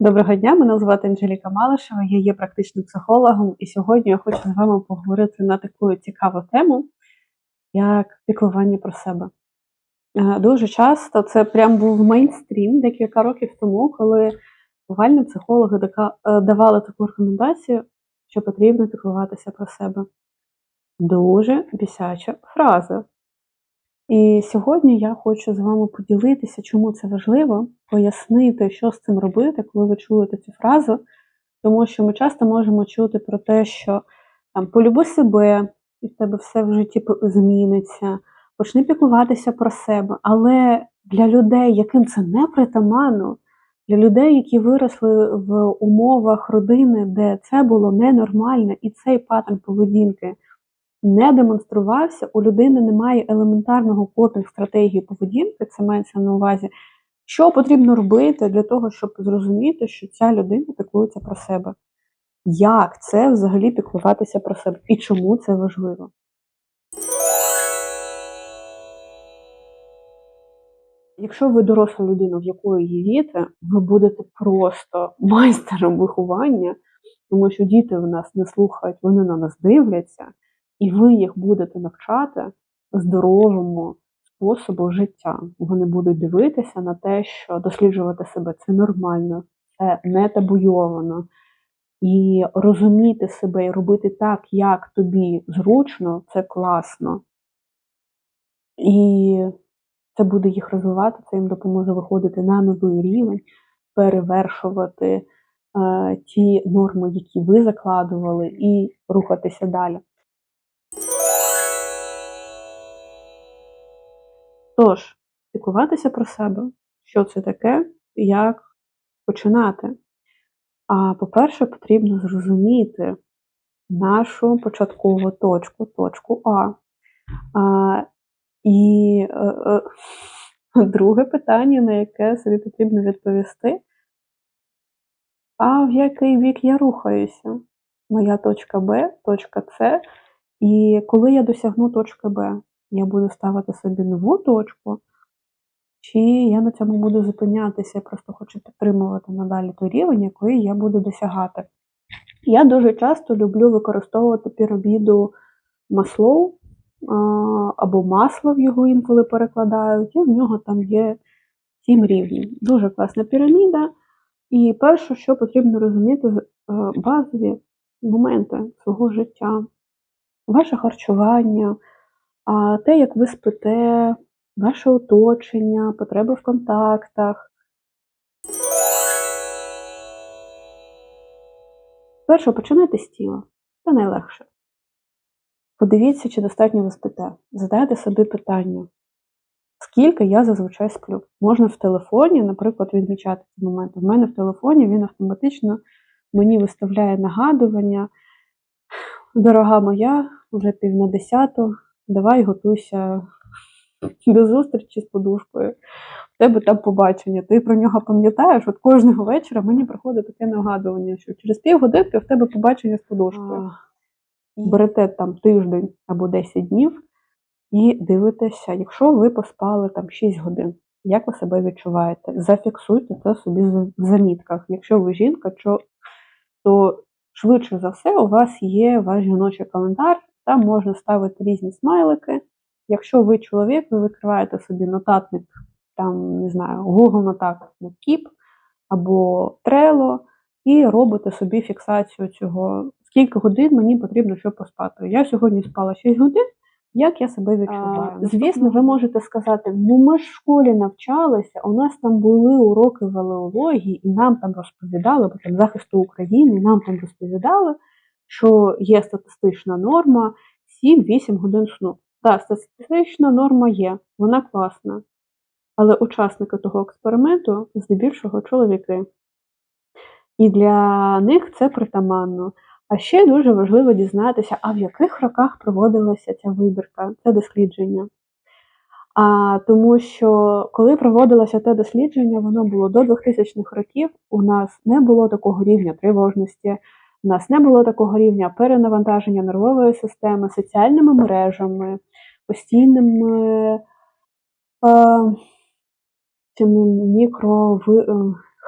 Доброго дня, мене звати Анжеліка Малишева, я є практичним психологом, і сьогодні я хочу з вами поговорити на таку цікаву тему, як піклування про себе. Е, Дуже часто це прям був мейнстрім декілька років тому, коли буквально психологи е, давали таку рекомендацію, що потрібно піклуватися про себе. Дуже бісяча фраза. І сьогодні я хочу з вами поділитися, чому це важливо, пояснити, що з цим робити, коли ви чуєте цю фразу. Тому що ми часто можемо чути про те, що там полюби себе, і в тебе все в житті зміниться, почни піклуватися про себе. Але для людей, яким це не притаманно, для людей, які виросли в умовах родини, де це було ненормально, і цей паттерн поведінки не демонструвався, у людини немає елементарного копінг стратегії поведінки, це мається на увазі, що потрібно робити для того, щоб зрозуміти, що ця людина піклується про себе. Як це взагалі піклуватися про себе? І чому це важливо? Якщо ви доросла людина, в якої є діти, ви будете просто майстером виховання, тому що діти в нас не слухають, вони на нас дивляться, і ви їх будете навчати здоровому способу життя. Вони будуть дивитися на те, що досліджувати себе це нормально, це не табуйовано. І розуміти себе і робити так, як тобі зручно, це класно. І це буде їх розвивати, це їм допоможе виходити на новий рівень, перевершувати е, ті норми, які ви закладували, і рухатися далі. Тож, піклуватися про себе, що це таке, як починати. А по-перше, потрібно зрозуміти нашу початкову точку, точку А. а і е, е, друге питання, на яке собі потрібно відповісти. А в який бік я рухаюся? Моя точка Б, точка С. І коли я досягну точки Б, я буду ставити собі нову точку, чи я на цьому буду зупинятися, я просто хочу підтримувати надалі той рівень, який я буду досягати. Я дуже часто люблю використовувати піраміду Маслоу або масло в його інколи перекладають, і в нього там є сім рівнів. Дуже класна піраміда. І перше, що потрібно розуміти, е, базові моменти свого життя, ваше харчування, а те, як ви спите, ваше оточення, потреби в контактах. Перше, починайте з тіла. Це найлегше. Подивіться, чи достатньо ви спите. Задайте собі питання, скільки я зазвичай сплю. Можна в телефоні, наприклад, відмічати ці моменти. В мене в телефоні він автоматично мені виставляє нагадування. Дорога моя, вже пів на десяту, давай готуйся до зустрічі з подушкою. В тебе там побачення. Ти про нього пам'ятаєш, от кожного вечора мені приходить таке нагадування, що через півгодинки в тебе побачення з подушкою. Берете там тиждень або 10 днів і дивитеся, якщо ви поспали там 6 годин, як ви себе відчуваєте? Зафіксуйте це собі в замітках. Якщо ви жінка, то, то швидше за все у вас є ваш жіночий календар, там можна ставити різні смайлики. Якщо ви чоловік, ви відкриваєте собі нотатник, там, не знаю, Google нотатник Keep або Trello і робите собі фіксацію цього, скільки годин мені потрібно, щоб поспати. Я сьогодні спала 6 годин, як я себе відчуваю? А, Звісно, ви можете сказати, ну ми ж в школі навчалися, у нас там були уроки валеології, і нам там розповідали, бо там захисту України, і нам там розповідали, що є статистична норма 7-8 годин сну. Так, статистична норма є, вона класна. Але учасники того експерименту здебільшого чоловіки. І для них це притаманно. А ще дуже важливо дізнатися, а в яких роках проводилася ця вибірка, це дослідження. А, тому що коли проводилося те дослідження, воно було до 2000-х років. У нас не було такого рівня тривожності, у нас не було такого рівня перенавантаження нервової системи, соціальними мережами, постійними е, цими мікро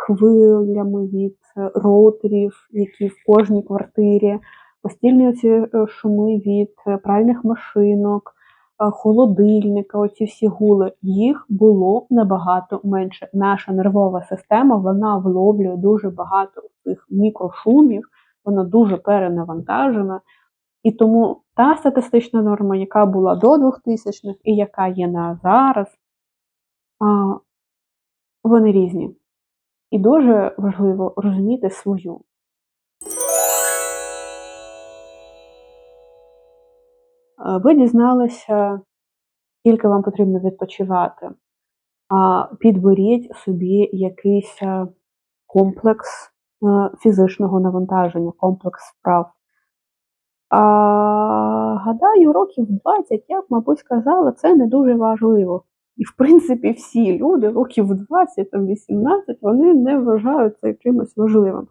від роутерів, які в кожній квартирі, постільні оці е, шуми від пральних машинок, е, холодильника, оці всі гули, їх було набагато менше. Наша нервова система вона вловлює дуже багато цих мікрошумів, вона дуже перенавантажена. І тому та статистична норма, яка була до 2000-х і яка є на зараз, вони різні. І дуже важливо розуміти свою. Е, Ви дізналися, скільки вам потрібно відпочивати. Підберіть собі якийсь е, комплекс фізичного навантаження, комплекс вправ. А, гадаю, років 20, як, мабуть, сказала, це не дуже важливо. І, в принципі, всі люди років 20, там 18, вони не вважають це чимось важливим.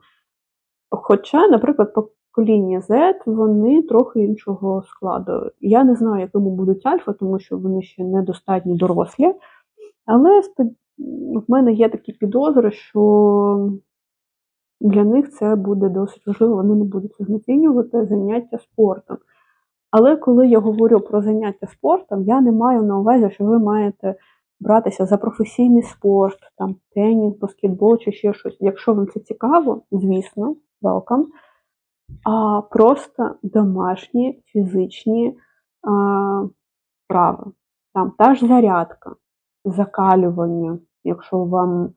Хоча, наприклад, покоління Z, вони трохи іншого складу. Я не знаю, якими будуть альфа, тому що вони ще недостатньо дорослі. Але в мене є такі підозри, що для них це буде досить важливо, вони не будуть знецінювати заняття спортом. Але коли я говорю про заняття спортом, я не маю на увазі, що ви маєте братися за професійний спорт, там теніс, баскетбол чи ще щось. Якщо вам це цікаво, звісно, welcome. А просто домашні фізичні а, вправи. Там та ж зарядка, закалювання, якщо вам.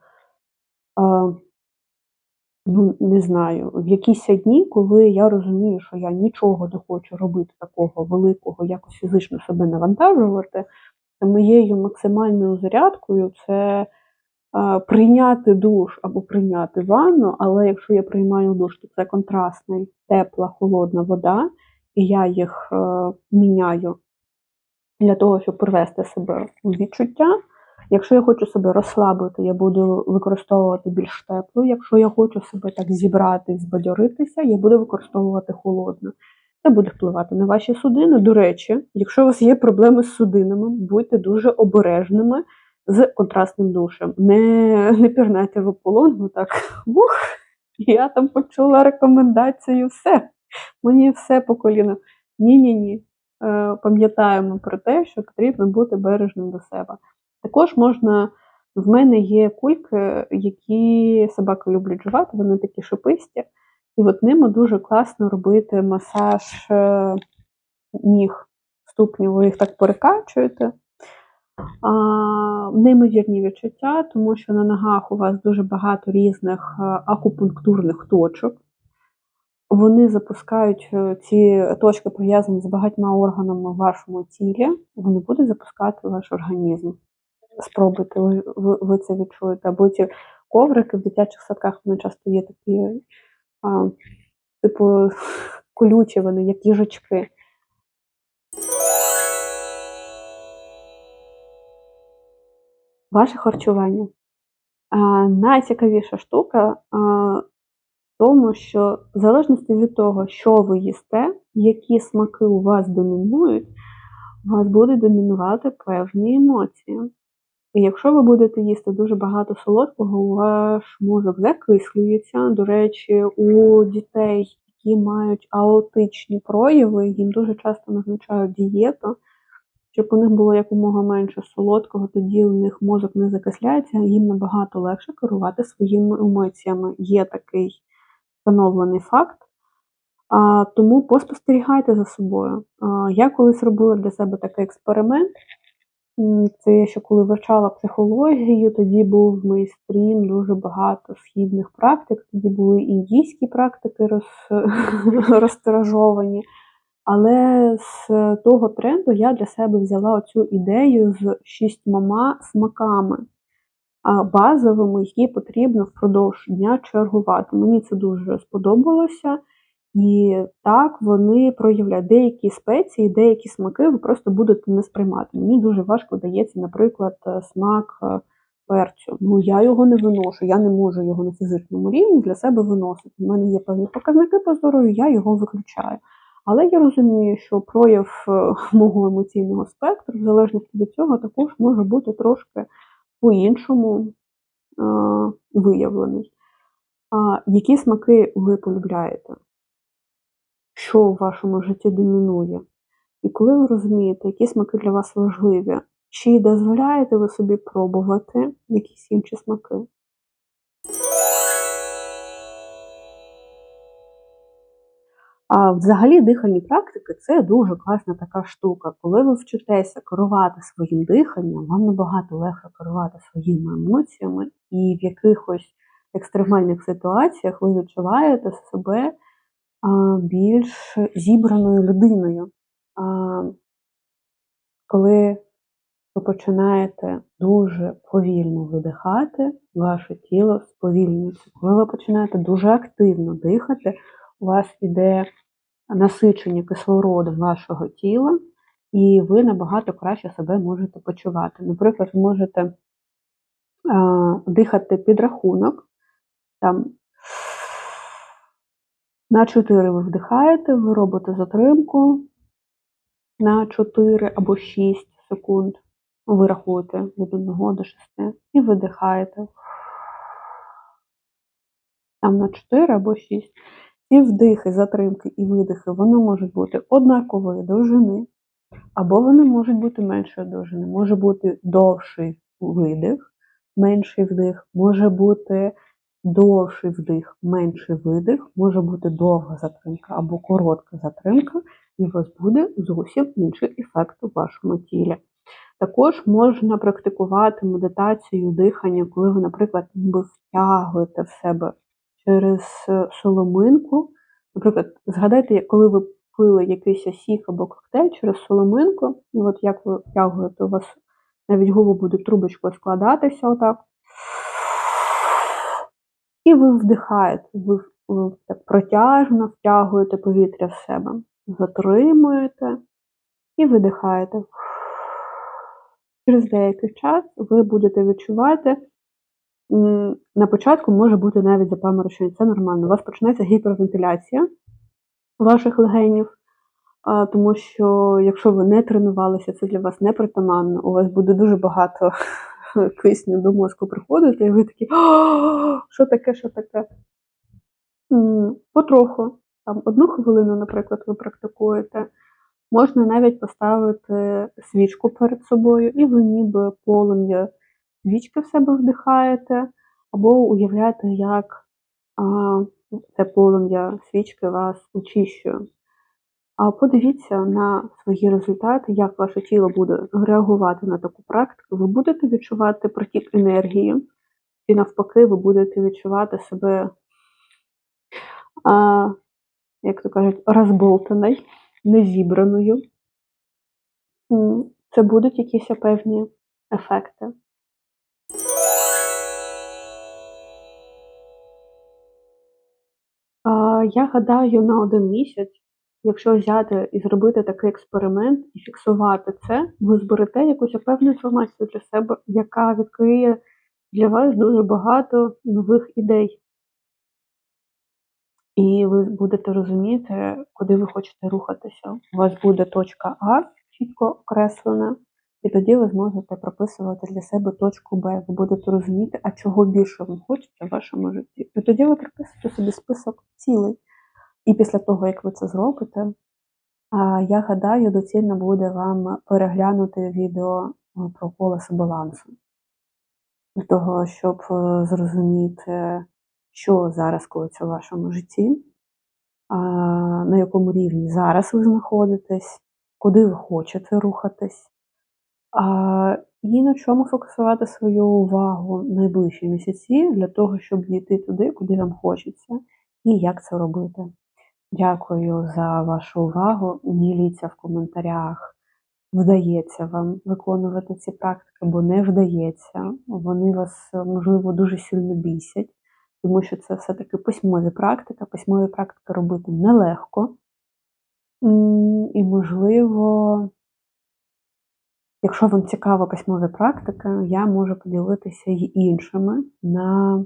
А, ну, не знаю, в якісь дні, коли я розумію, що я нічого не хочу робити такого великого, якось фізично себе навантажувати, то моєю максимальною зарядкою це е, прийняти душ або прийняти ванну, але якщо я приймаю душ, то це контрастний, тепла, холодна вода, і я їх е, міняю для того, щоб привести себе у відчуття. Якщо я хочу себе розслабити, я буду використовувати більш теплу. Якщо я хочу себе так зібрати, збадьоритися, я буду використовувати холодну. Це буде впливати на ваші судини. До речі, якщо у вас є проблеми з судинами, будьте дуже обережними з контрастним душем. Не, не пірнайте в ополон, так ух, я там почула рекомендацію, все. Мені все по коліну. Ні-ні ні. Е, Пам'ятаємо про те, що потрібно бути бережним до себе. Також можна, в мене є кульки, які собаки люблять жувати, вони такі шиписті, і от ними дуже класно робити масаж е, ніг ступнів, ви їх так перекачуєте. А, неймовірні відчуття, тому що на ногах у вас дуже багато різних е, акупунктурних точок. Вони запускають е, ці точки, пов'язані з багатьма органами в вашому тілі, вони будуть запускати ваш організм спробуйте, ви, ви, це відчуєте. Або ці коврики в дитячих садках вони часто є такі, а, типу, колючі вони, як їжачки. Ваше харчування. А, найцікавіша штука а, в тому, що в залежності від того, що ви їсте, які смаки у вас домінують, у вас будуть домінувати певні емоції. І якщо ви будете їсти дуже багато солодкого, ваш мозок закислюється. До речі, у дітей, які мають аутичні прояви, їм дуже часто назначають дієту, щоб у них було якомога менше солодкого, тоді у них мозок не закисляється, їм набагато легше керувати своїми емоціями. Є такий встановлений факт. А, Тому поспостерігайте за собою. А, Я колись робила для себе такий експеримент. Це я ще коли вивчала психологію, тоді був мейстрім дуже багато східних практик, тоді були індійські практики роз... розтиражовані. Але з того тренду я для себе взяла цю ідею з шістьма смаками базовими, які потрібно впродовж дня чергувати. Мені це дуже сподобалося. І так вони проявляють деякі спеції, деякі смаки ви просто будете не сприймати. Мені дуже важко дається, наприклад, е, смак е, перцю. Ну я його не виношу, я не можу його на фізичному рівні для себе виносити. У мене є певні показники по здоров'ю, я його виключаю. Але я розумію, що прояв е, мого емоційного спектру, в залежності від цього, також може бути трошки по-іншому. виявлений. А, Які смаки ви полюбляєте? Що в вашому житті домінує? І коли ви розумієте, які смаки для вас важливі, чи дозволяєте ви собі пробувати якісь інші смаки? А взагалі дихальні практики це дуже класна така штука. Коли ви вчитеся керувати своїм диханням, вам набагато легше керувати своїми емоціями, і в якихось екстремальних ситуаціях ви відчуваєте себе більш зібраною людиною. Коли ви починаєте дуже повільно видихати, ваше тіло сповільнюється. Коли ви починаєте дуже активно дихати, у вас іде насичення кислородом вашого тіла, і ви набагато краще себе можете почувати. Наприклад, ви можете дихати під рахунок, там на 4 ви вдихаєте, ви робите затримку на 4 або 6 секунд. Ви рахуєте від 1 до 6 і видихаєте. Там на 4 або 6. Ці вдихи, затримки і видихи, вони можуть бути однакової довжини, або вони можуть бути меншої довжини. Може бути довший видих, менший вдих, може бути довший вдих, менший видих, може бути довга затримка або коротка затримка, і у вас буде зовсім інший ефект у вашому тілі. Також можна практикувати медитацію дихання, коли ви, наприклад, ніби втягуєте в себе через е, соломинку. Наприклад, згадайте, коли ви пили якийсь сік або коктейль через соломинку, і от як ви втягуєте, у вас навіть губи будуть трубочкою складатися отак. І ви вдихаєте, ви, ви так протяжно втягуєте повітря в себе, затримуєте і видихаєте. Через деякий час ви будете відчувати, на початку може бути навіть запаморочення, це нормально. У вас почнеться гіпервентиляція ваших легенів, тому що якщо ви не тренувалися, це для вас не притаманно, у вас буде дуже багато кисню до мозку приходити, і ви такі, що таке, що таке? Потроху, там одну хвилину, наприклад, ви практикуєте. Можна навіть поставити свічку перед собою, і ви ніби полум'я свічки в себе вдихаєте, або уявляєте, як а, це полум'я свічки вас очищує. А подивіться на свої результати, як ваше тіло буде реагувати на таку практику. Ви будете відчувати протік енергії, і навпаки, ви будете відчувати себе, а, як то кажуть, розболтаною, незібраною. Це будуть якісь певні ефекти. Я гадаю, на один місяць, якщо взяти і зробити такий експеримент і фіксувати це, ви зберете якусь певну інформацію для себе, яка відкриє для вас дуже багато нових ідей. І ви будете розуміти, куди ви хочете рухатися. У вас буде точка А чітко окреслена, і тоді ви зможете прописувати для себе точку Б. Ви будете розуміти, а чого більше ви хочете в вашому житті. І тоді ви прописуєте собі список цілей. І після того, як ви це зробите, я гадаю, доцільно буде вам переглянути відео про колесо балансу. Для того, щоб е, зрозуміти, що зараз коїться в вашому житті, на якому рівні зараз ви знаходитесь, куди ви хочете рухатись, і на чому фокусувати свою увагу найближчі місяці для того, щоб дійти туди, куди вам хочеться, і як це робити. Дякую за вашу увагу. Діліться в коментарях. Вдається вам виконувати ці практики, або не вдається. Вони вас, можливо, дуже сильно бісять, тому що це все-таки письмові практики. Письмові практики робити нелегко. І, можливо, якщо вам цікава письмова практика, я можу поділитися й іншими на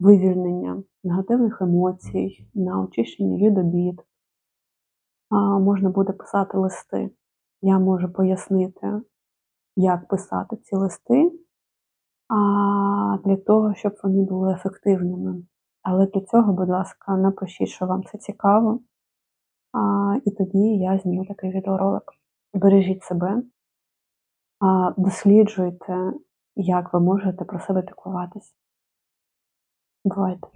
вивільнення негативних емоцій, на очищення від обід. Можна буде писати листи. Я можу пояснити, як писати ці листи, для того, щоб вони були ефективними. Але для цього, будь ласка, напишіть, що вам це цікаво, і тоді я зніму такий відеоролик. Бережіть себе, досліджуйте, як ви можете про себе піклуватись. Бувайте!